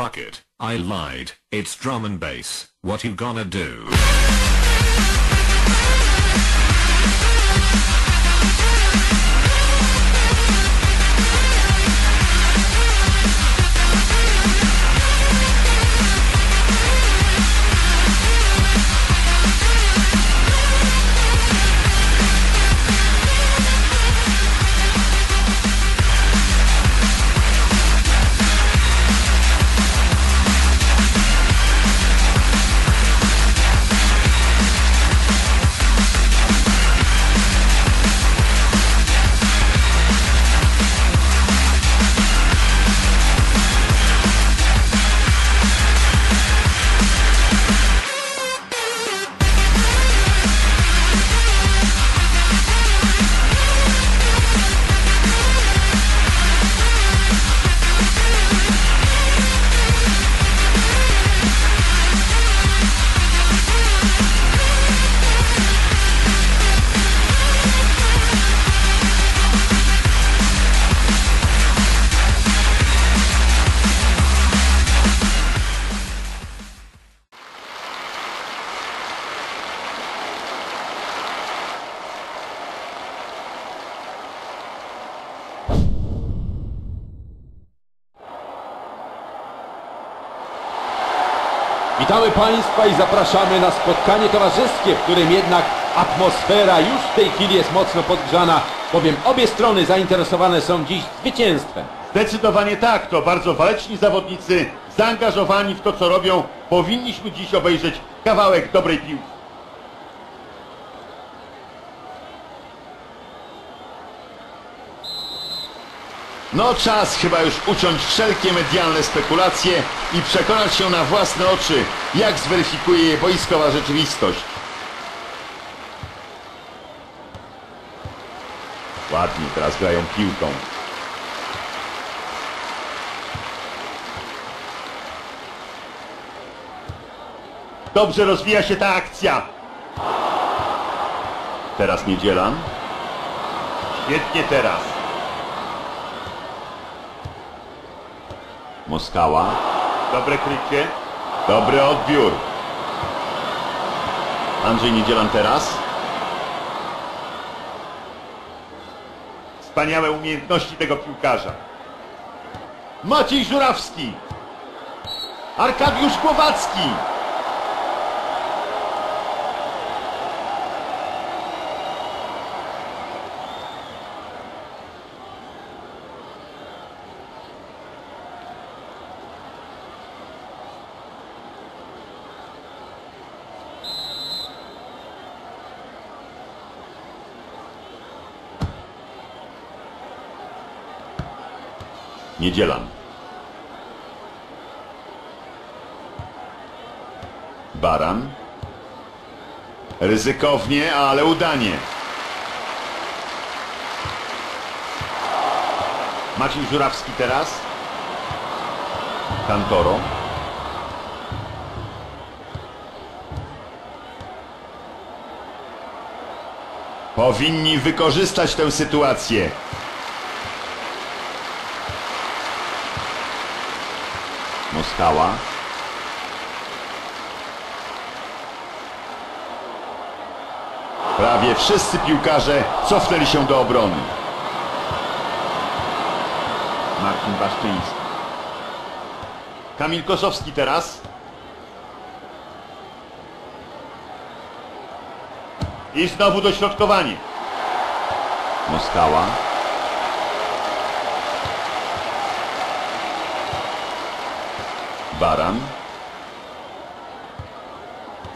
Fuck it, I lied. It's drum and bass. What you gonna do? Witamy Państwa i zapraszamy na spotkanie towarzyskie, w którym jednak atmosfera już w tej chwili jest mocno podgrzana, bowiem obie strony zainteresowane są dziś zwycięstwem. Zdecydowanie tak, to bardzo waleczni zawodnicy, zaangażowani w to, co robią. Powinniśmy dziś obejrzeć kawałek dobrej piłki. No czas chyba już uciąć wszelkie medialne spekulacje i przekonać się na własne oczy, jak zweryfikuje je boiskowa rzeczywistość. Ładnie teraz grają piłką. Dobrze rozwija się ta akcja. Teraz Niedzielan. Świetnie teraz. Moskała. Dobre krycie. Dobry odbiór. Andrzej Niedzielan teraz. Wspaniałe umiejętności tego piłkarza. Maciej Żurawski. Arkadiusz Głowacki. Niedzielan. Baran. Ryzykownie, ale udanie. Maciej Żurawski teraz. Kantoro. Powinni wykorzystać tę sytuację. Moskała. Prawie wszyscy piłkarze cofnęli się do obrony. Marcin Baszczyński. Kamil Kosowski teraz. I znowu dośrodkowanie. Moskała. Baran.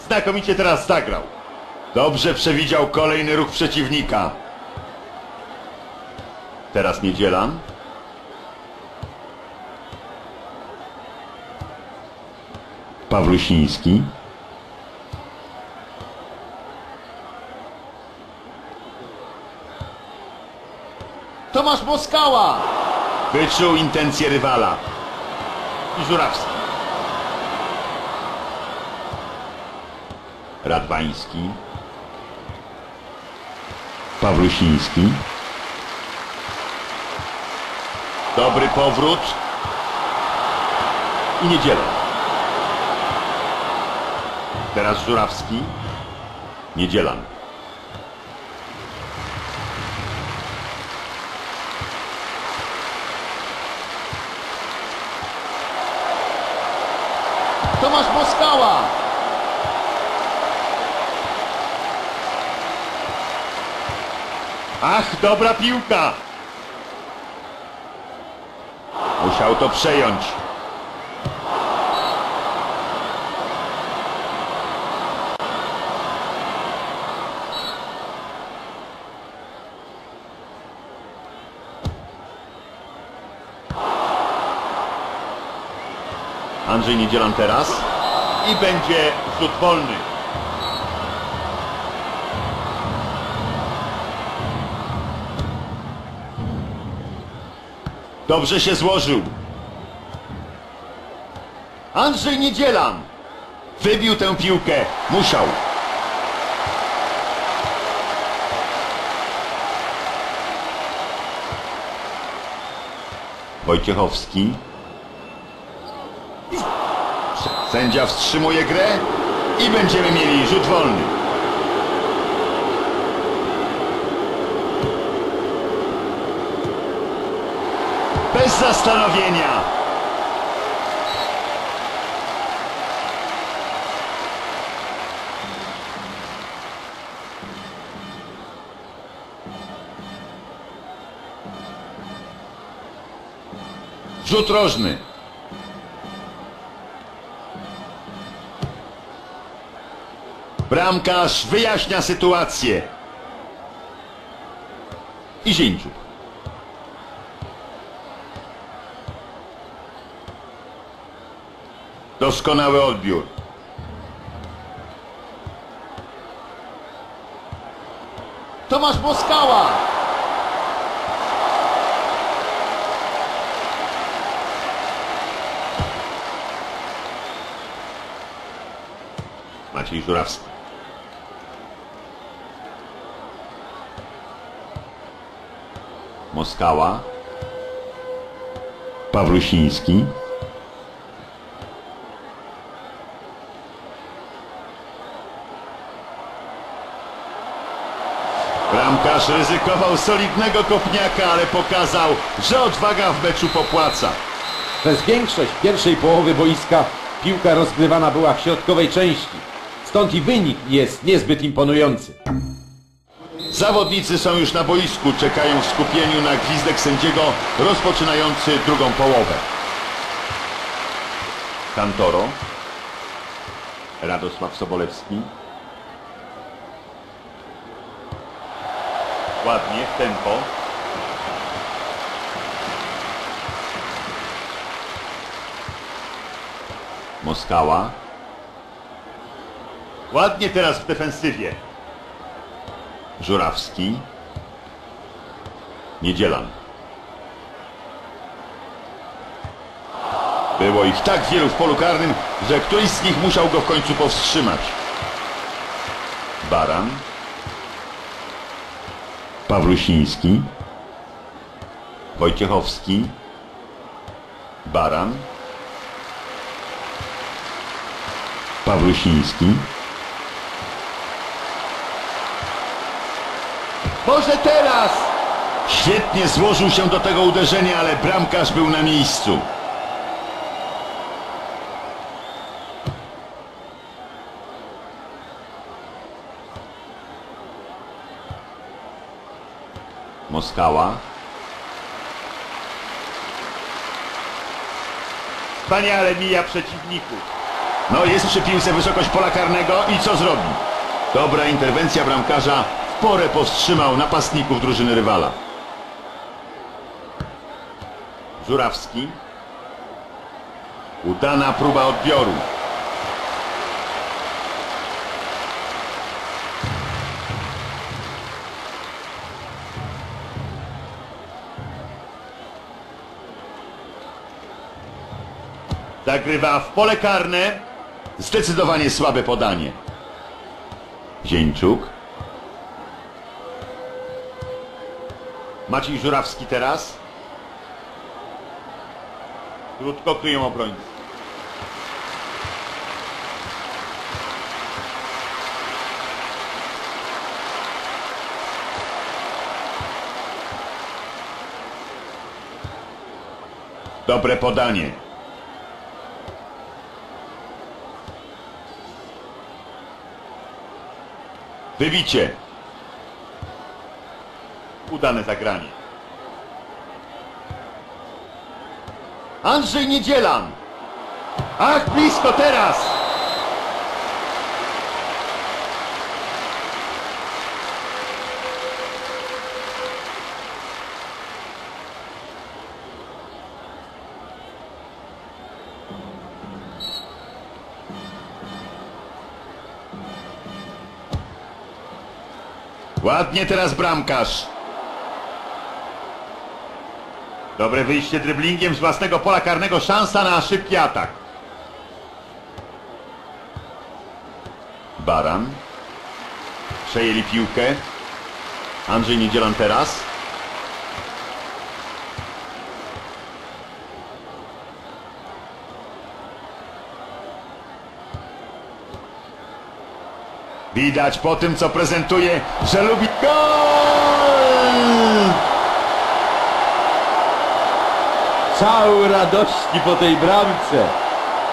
Znakomicie teraz zagrał. Dobrze przewidział kolejny ruch przeciwnika. Teraz Niedzielan. Pawlusiński. Tomasz Moskała! Wyczuł intencje rywala. I Żurawski. Radwański. Pawlusiński. Dobry powrót. i Niedziela. Teraz Żurawski. Niedzielan. Tomasz Moskała. Ach, dobra piłka. Musiał to przejąć. Andrzej Niedzielan teraz i będzie rzut wolny. Dobrze się złożył. Andrzej Niedzielan wybił tę piłkę. Musiał. Wojciechowski. Sędzia wstrzymuje grę i będziemy mieli rzut wolny. Zastanowienia. Rzut rożny. Bramkarz wyjaśnia sytuację. I Doskonały odbiór. Tomasz Moskała. Maciej Żurawski. Moskała. Pawlusiński. Bramkarz ryzykował solidnego kopniaka, ale pokazał, że odwaga w meczu popłaca. Przez większość pierwszej połowy boiska piłka rozgrywana była w środkowej części. Stąd i wynik jest niezbyt imponujący. Zawodnicy są już na boisku, czekają w skupieniu na gwizdek sędziego rozpoczynający drugą połowę. Kantoro. Radosław Sobolewski. Ładnie, w tempo. Moskała. Ładnie teraz w defensywie. Żurawski. Niedzielan. Było ich tak wielu w polu karnym, że któryś z nich musiał go w końcu powstrzymać. Baran. Pawlusiński. Wojciechowski. Baran. Pawlusiński. Może teraz! Świetnie złożył się do tego uderzenia, ale bramkarz był na miejscu. Moskała. Wspaniale mija przeciwników. No jest przy piłce wysokość pola karnego i co zrobi? Dobra interwencja bramkarza w porę powstrzymał napastników drużyny rywala. Żurawski. Udana próba odbioru. Zagrywa w pole karne. Zdecydowanie słabe podanie. Zieńczuk. Maciej Żurawski teraz. Krótko kryją obrońcę. Dobre podanie. Wybicie. Udane zagranie. Andrzej Niedzielan. Ach, blisko teraz! Ładnie teraz bramkarz. Dobre wyjście dryblingiem z własnego pola karnego. Szansa na szybki atak. Baran. Przejęli piłkę. Andrzej Niedzielan teraz. Widać po tym, co prezentuje, że lubi gol! Cały radości po tej bramce.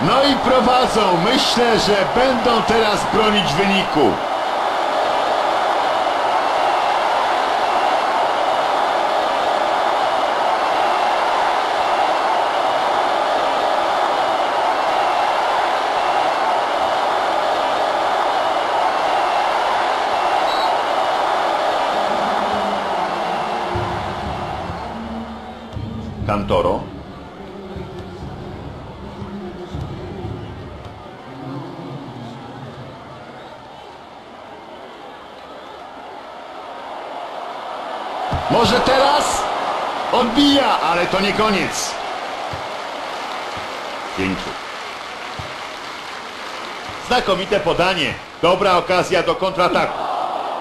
No i prowadzą. Myślę, że będą teraz bronić wyniku. Kantoro. Może teraz? Odbija, ale to nie koniec. Pięciu. Znakomite podanie. Dobra okazja do kontrataku.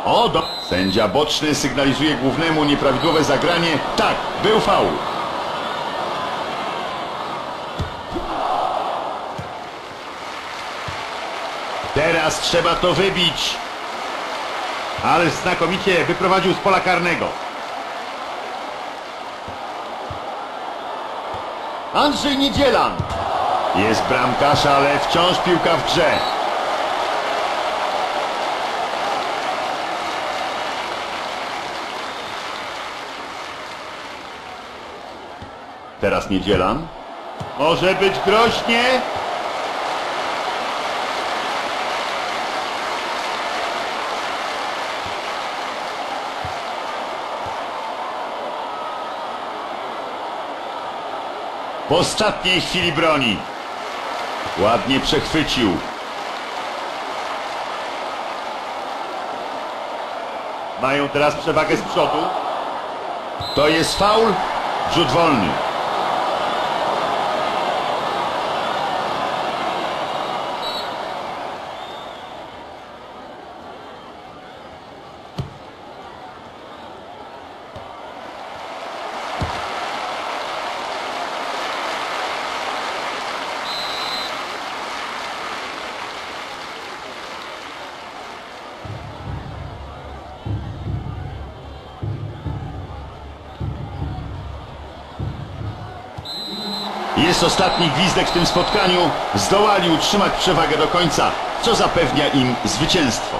O, do... Sędzia boczny sygnalizuje głównemu nieprawidłowe zagranie. Tak, był faul. Teraz trzeba to wybić. Ale znakomicie wyprowadził z pola karnego. Andrzej Niedzielan. Jest bramkarz, ale wciąż piłka w grze. Teraz Niedzielan. Może być groźnie. W ostatniej chwili broni. Ładnie przechwycił. Mają teraz przewagę z przodu. To jest faul. Rzut wolny. Jest ostatni gwizdek w tym spotkaniu. Zdołali utrzymać przewagę do końca, co zapewnia im zwycięstwo.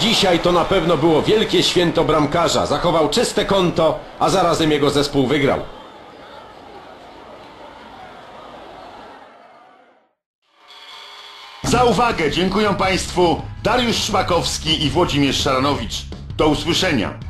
Dzisiaj to na pewno było wielkie święto bramkarza. Zachował czyste konto, a zarazem jego zespół wygrał. Za uwagę dziękuję Państwu Dariusz Szmakowski i Włodzimierz Szaranowicz. Do usłyszenia.